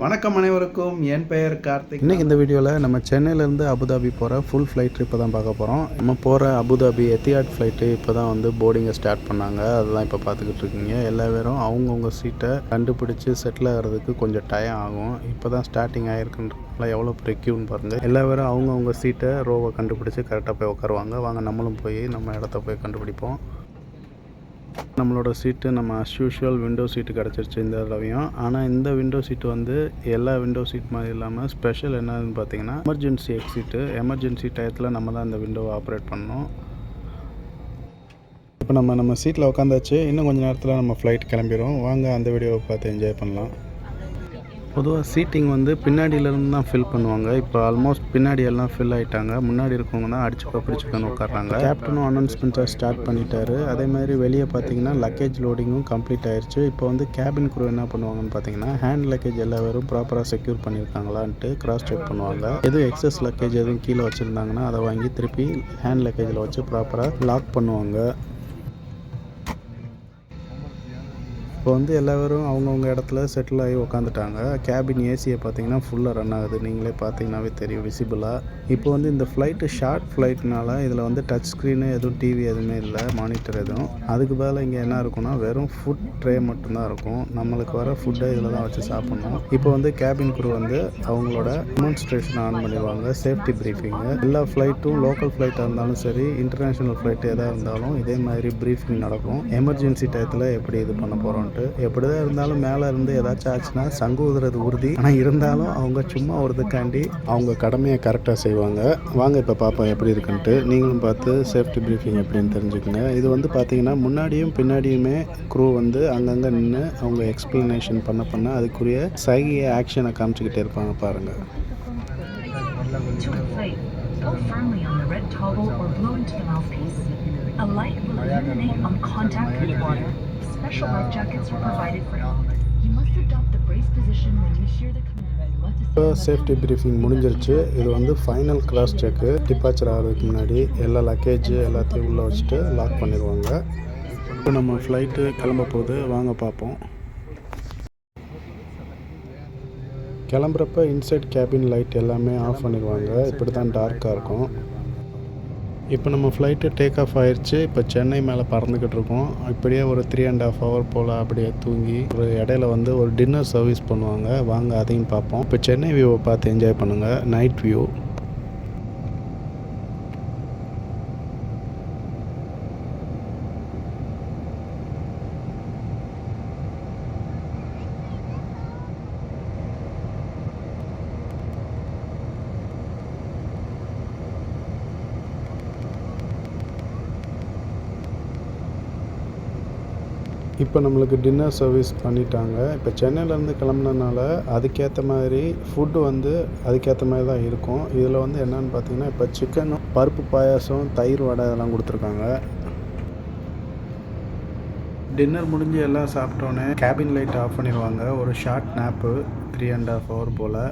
வணக்கம் அனைவருக்கும். என் பெயர் கார்த்திக். இன்றைக்கி இந்த வீடியோவில் நம்ம சென்னையிலேருந்து அபுதாபி போகிற ஃபுல் ஃப்ளைட் ட்ரிப்பை தான் பார்க்க போகிறோம் நம்ம போகிற அபுதாபி எத்தியாட் ஃப்ளைட்டு இப்போ தான் வந்து போர்டிங்கை ஸ்டார்ட் பண்ணாங்க. அதுதான் இப்போ பார்த்துக்கிட்டு இருக்கீங்க. எல்லா பேரும் அவங்கவுங்க சீட்டை கண்டுபிடிச்சி செட்டில் ஆகிறதுக்கு கொஞ்சம் டைம் ஆகும். இப்போ தான் ஸ்டார்டிங் ஆகிருக்குன்றதுனால எவ்வளோ பெரிய க்யூன்னு பாருங்கள் எல்லா பேரும் அவங்கவுங்க சீட்டை ரோவை கண்டுபிடிச்சி கரெக்டாக போய் உட்காருவாங்க. வாங்க நம்மளும் போய் நம்ம இடத்த போய் கண்டுபிடிப்போம். நம்மளோட சீட்டு நம்ம அஸ் யூஷுவல் விண்டோ சீட்டு கிடச்சிருச்சு இந்த தடவையும். ஆனால் இந்த விண்டோ சீட்டு வந்து எல்லா விண்டோ சீட் மாதிரி இல்லாமல் ஸ்பெஷல் என்னன்னு பார்த்தீங்கன்னா எமர்ஜென்சி எக்ஸிட்டு எமர்ஜென்சி டயத்தில் நம்ம தான் இந்த விண்டோவை ஆப்ரேட் பண்ணோம் இப்போ நம்ம நம்ம சீட்டில் உட்காந்தாச்சு இன்னும் கொஞ்சம் நேரத்தில் நம்ம ஃப்ளைட் கிளம்பிடும் வாங்க அந்த வீடியோவை பார்த்து என்ஜாய் பண்ணலாம். பொதுவாக சீட்டிங் வந்து பின்னாடியிலேருந்து தான் ஃபில் பண்ணுவாங்க. இப்போ ஆல்மோஸ்ட் பின்னாடி எல்லாம் ஃபில் ஆகிட்டாங்க முன்னாடி இருக்கவங்க தான் அடிச்சுக்க பிடிச்சிக்கணும் உட்காடுறாங்க கேப்டனும் அனௌன்ஸ்மெண்ட்டாக ஸ்டார்ட் பண்ணிட்டாரு. அதே மாதிரி வெளியே பார்த்தீங்கன்னா லக்கேஜ் லோடிங்கும் கம்ப்ளீட் ஆயிடுச்சு இப்போ வந்து கேபின் குரூ என்ன பண்ணுவாங்கன்னு பார்த்தீங்கன்னா ஹேண்ட் லக்கேஜ் எல்லா பேரும் ப்ராப்பராக செக்யூர் பண்ணியிருக்காங்களான்ட்டு கிராஸ் செக் பண்ணுவாங்க. எதுவும் எக்ஸஸ் லக்கேஜ் எதுவும் கீழே வச்சுருந்தாங்கன்னா அதை வாங்கி திருப்பி ஹேண்ட் லக்கேஜில் வச்சு ப்ராப்பராக லாக் பண்ணுவாங்க. இப்போ வந்து எல்லோரும் அவங்கவுங்க இடத்துல செட்டில் ஆகி உக்காந்துட்டாங்க. கேபின் ஏசியை பார்த்தீங்கன்னா ஃபுல்லாக ரன் ஆகுது. நீங்களே பார்த்தீங்கன்னாவே தெரியும் விசிபிளாக இப்போ வந்து இந்த ஃப்ளைட்டு ஷார்ட் ஃப்ளைட்னால இதில் வந்து டச் ஸ்க்ரீனு எதுவும் டிவி எதுவுமே இல்லை மானிட்டர் எதுவும். அதுக்கு பதிலாக இங்கே என்ன இருக்கும்னா வெறும் ஃபுட் ட்ரே மட்டும்தான் இருக்கும். நம்மளுக்கு வர ஃபுட்டை இதில் தான் வச்சு சாப்பிட்ணும். இப்போ வந்து கேபின் குரூ வந்து அவங்களோட டெமான்ஸ்ட்ரேஷன் ஆன் பண்ணிடுவாங்க. சேஃப்டி ப்ரீஃபிங்கு எல்லா ஃப்ளைட்டும் லோக்கல் ஃப்ளைட்டாக இருந்தாலும் சரி இன்டர்நேஷ்னல் ஃப்ளைட் எதாக இருந்தாலும் இதே மாதிரி ப்ரீஃபிங் நடக்கும். எமர்ஜென்சி டயத்தில் எப்படி இது பண்ண போட்டு எப்படிதான் இருந்தாலும் மேலே இருந்து ஏதாச்சும் ஆச்சுன்னா சங்கு ஊதுறது உறுதி. ஆனால் இருந்தாலும் அவங்க சும்மா ஒருதுக்காண்டி அவங்க கடமையை கரெக்டாக செய்வாங்க. வாங்க இப்போ பார்ப்போம் எப்படி இருக்குன்ட்டு. நீங்களும் பார்த்து சேஃப்டி ப்ரீஃபிங் எப்படின்னு தெரிஞ்சுக்கோங்க. இது வந்து பார்த்தீங்கன்னா முன்னாடியும் பின்னாடியுமே க்ரூ வந்து அங்கங்கே நின்று அவங்க எக்ஸ்பிளனேஷன் பண்ண பண்ண அதுக்குரிய சைகையை ஆக்ஷனை காமிச்சிக்கிட்டே இருப்பாங்க பாருங்கள் To firmly on the red toggle or blow into the mouthpiece. A light will illuminate on contact with water. Special life jackets are provided for you. You must adopt the brace position when you hear the command. இப்போ? Safety briefing முடிஞ்சிருச்சு இது வந்து final cross செக்கு departure ஆகிறதுக்கு முன்னாடி எல்லா luggage எல்லாத்தையும் உள்ளே வச்சுட்டு லாக் பண்ணிடுவாங்க இப்போ நம்ம ஃப்ளைட்டு கிளம்ப போகுது வாங்க பார்ப்போம் கிளம்புறப்ப இன்சைட் கேபின் லைட் எல்லாமே ஆஃப் பண்ணிடுவாங்க இப்படி தான் டார்க்காக இருக்கும் இப்போ நம்ம ஃப்ளைட்டு டேக் ஆஃப் ஆயிடுச்சு இப்போ சென்னை மேலே பறந்துக்கிட்டு இருக்கோம். இப்படியே ஒரு த்ரீ அண்ட் ஹாஃப் ஹவர் போல் அப்படியே தூங்கி ஒரு இடையில வந்து ஒரு டின்னர் சர்வீஸ் பண்ணுவாங்க. வாங்க அதையும் பார்ப்போம். இப்போ சென்னை வியூவை பார்த்து என்ஜாய் பண்ணுங்கள் நைட் வியூ இப்போ நம்மளுக்கு டின்னர் சர்வீஸ் பண்ணிட்டாங்க. இப்போ சென்னையிலேருந்து கிளம்புனனால அதுக்கேற்ற மாதிரி ஃபுட்டு வந்து அதுக்கேற்ற மாதிரி தான் இருக்கும். இதில் வந்து என்னென்னு பார்த்தீங்கன்னா இப்போ சிக்கனும் பருப்பு பாயாசம் தயிர் வடை இதெல்லாம் கொடுத்துருக்காங்க. டின்னர் முடிஞ்சு எல்லாம் சாப்பிட்டோன்னே கேபின் லைட் ஆஃப் பண்ணிடுவாங்க. ஒரு short nap three and half hour போல்.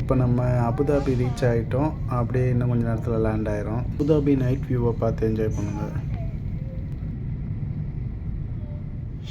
இப்போ நம்ம அபுதாபி ரீச் ஆகிட்டோம் அப்படியே இன்னும் கொஞ்சம் நேரத்தில் லேண்ட் ஆயிரும். அபுதாபி நைட் வியூவை பார்த்து என்ஜாய் பண்ணுங்கள்